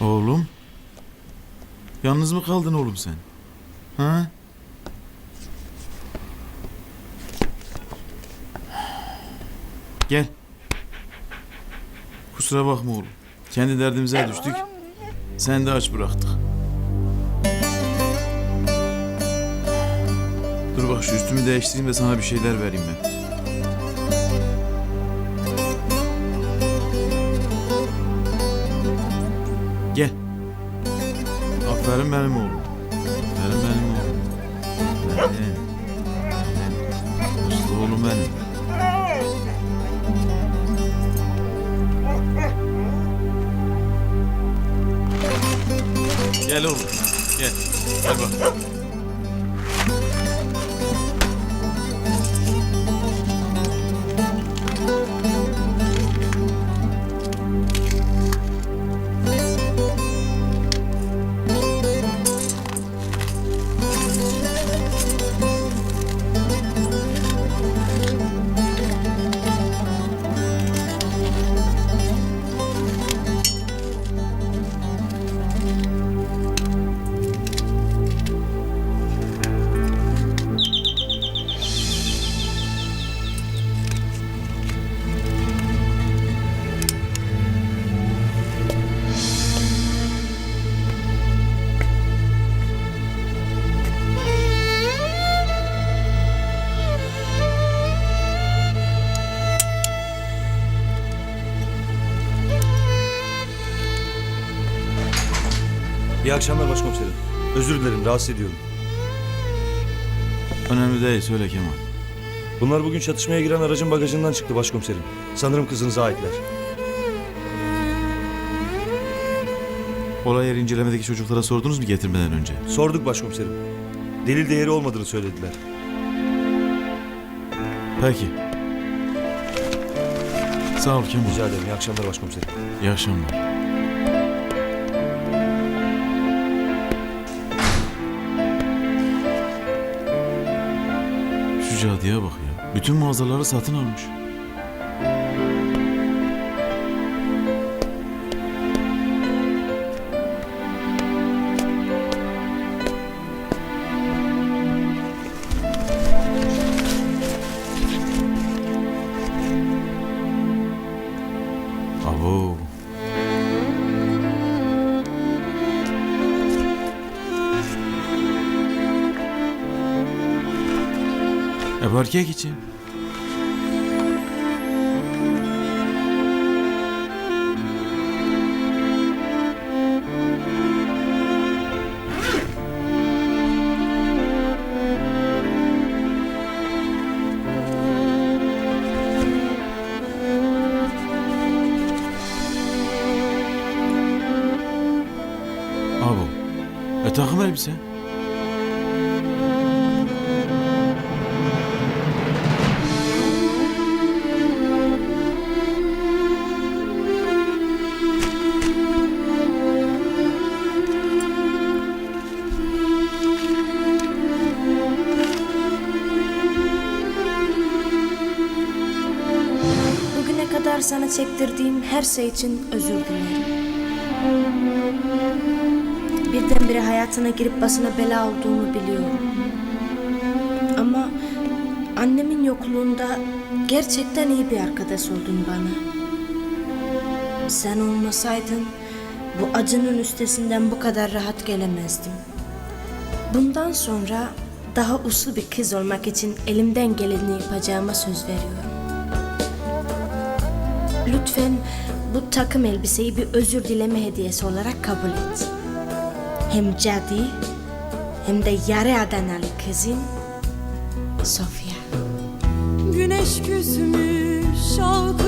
Oğlum. Yalnız mı kaldın oğlum sen? Ha? Gel. Kusura bakma oğlum. Kendi derdimize düştük. Sen de aç bıraktık. Dur bak şu üstümü değiştireyim de sana bir şeyler vereyim ben. Gel. Aferin benim oğlum. Aferin benim oğlum. Benim. Gel oğlum. Gel. İyi akşamlar başkomiserim. Özür dilerim rahatsız ediyorum. Önemli değil söyle Kemal. Bunlar bugün çatışmaya giren aracın bagajından çıktı başkomiserim. Sanırım kızınıza aitler. Olay yeri incelemedeki çocuklara sordunuz mu getirmeden önce? Sorduk başkomiserim. Delil değeri olmadığını söylediler. Peki. Sağ ol Kemal. Rica ederim. İyi akşamlar başkomiserim. İyi akşamlar. Şu cadıya bak ya. Bütün mağazaları satın almış. E erkek için. Abo. E takım elbise. Sana çektirdiğim her şey için özür dilerim. Birdenbire hayatına girip basına bela olduğunu biliyorum. Ama annemin yokluğunda gerçekten iyi bir arkadaş oldun bana. Sen olmasaydın bu acının üstesinden bu kadar rahat gelemezdim. Bundan sonra daha uslu bir kız olmak için elimden geleni yapacağıma söz veriyorum. Lütfen bu takım elbiseyi bir özür dileme hediyesi olarak kabul et. Hem cadı hem de yarı Adanalı kızın Sofya. Güneş küsmüş şalkımı yok